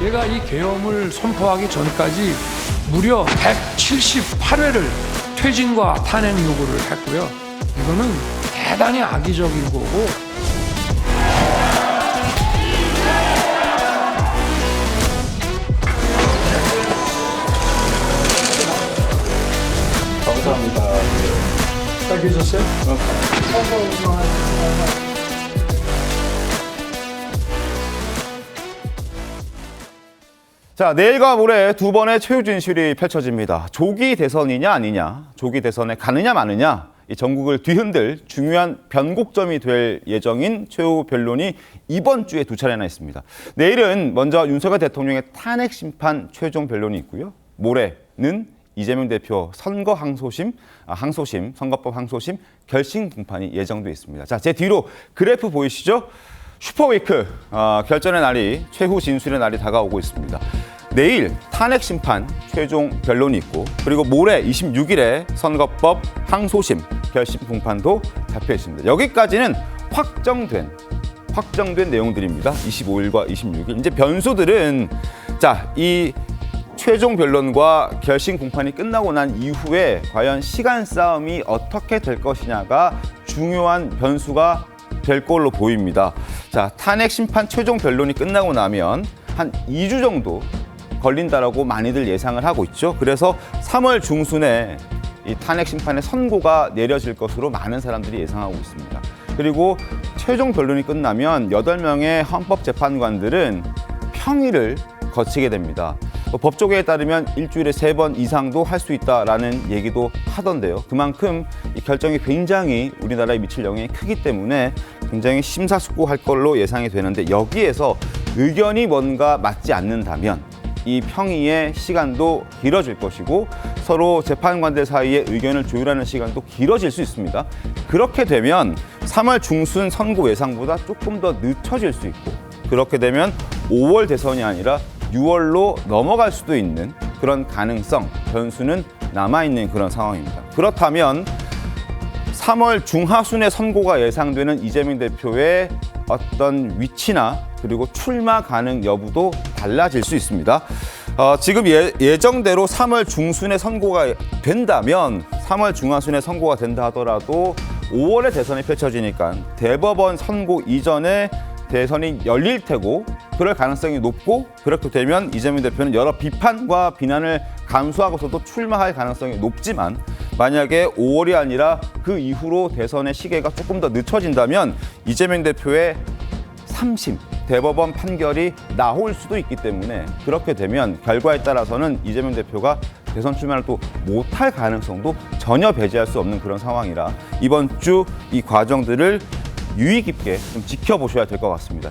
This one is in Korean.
이 계엄을 선포하기 전까지 무려 178회를 퇴진과 탄핵 요구를 했고요. 이거는 대단히 악의적인 거고 감사합니다. 잘 계셨어요? 자, 내일과 모레 두 번의 최후 진실이 펼쳐집니다. 조기 대선이냐 아니냐, 조기 대선에 가느냐 마느냐, 이 전국을 뒤흔들 중요한 변곡점이 될 예정인 최후 변론이 이번 주에 두 차례나 있습니다. 내일은 먼저 윤석열 대통령의 탄핵 심판 최종 변론이 있고요. 모레는 이재명 대표 선거 항소심, 아, 항소심, 선거법 항소심 결심 공판이 예정돼 있습니다. 자, 제 뒤로 그래프 보이시죠? 슈퍼위크 아, 결전의 날이 최후 진술의 날이 다가오고 있습니다. 내일 탄핵 심판 최종 변론이 있고 그리고 모레 26일에 선거법 항소심 결심 공판도 잡혀 있습니다. 여기까지는 확정된 확정된 내용들입니다. 25일과 26일. 이제 변수들은 자, 이 최종 변론과 결심 공판이 끝나고 난 이후에 과연 시간 싸움이 어떻게 될 것이냐가 중요한 변수가 될 걸로 보입니다. 자, 탄핵 심판 최종 변론이 끝나고 나면 한 2주 정도 걸린다라고 많이들 예상을 하고 있죠. 그래서 3월 중순에 이 탄핵 심판의 선고가 내려질 것으로 많은 사람들이 예상하고 있습니다. 그리고 최종 변론이 끝나면 8명의 헌법재판관들은 평일을 거치게 됩니다. 뭐 법조계에 따르면 일주일에 세 번 이상도 할 수 있다라는 얘기도 하던데요. 그만큼 이 결정이 굉장히 우리나라에 미칠 영향이 크기 때문에 굉장히 심사숙고할 걸로 예상이 되는데 여기에서 의견이 뭔가 맞지 않는다면 이 평의의 시간도 길어질 것이고 서로 재판관들 사이에 의견을 조율하는 시간도 길어질 수 있습니다. 그렇게 되면 3월 중순 선고 예상보다 조금 더 늦춰질 수 있고 그렇게 되면 5월 대선이 아니라 6월로 넘어갈 수도 있는 그런 가능성, 변수는 남아있는 그런 상황입니다. 그렇다면 3월 중하순에 선고가 예상되는 이재명 대표의 어떤 위치나 그리고 출마 가능 여부도 달라질 수 있습니다. 어, 지금 예, 예정대로 3월 중순에 선고가 된다면 3월 중하순에 선고가 된다 하더라도 5월에 대선이 펼쳐지니까 대법원 선고 이전에 대선이 열릴 테고 그럴 가능성이 높고 그렇게 되면 이재명 대표는 여러 비판과 비난을 감수하고서도 출마할 가능성이 높지만 만약에 5월이 아니라 그 이후로 대선의 시계가 조금 더 늦춰진다면 이재명 대표의 3심 대법원 판결이 나올 수도 있기 때문에 그렇게 되면 결과에 따라서는 이재명 대표가 대선 출마를 또 못할 가능성도 전혀 배제할 수 없는 그런 상황이라 이번 주 이 과정들을 유의 깊게 좀 지켜보셔야 될 것 같습니다.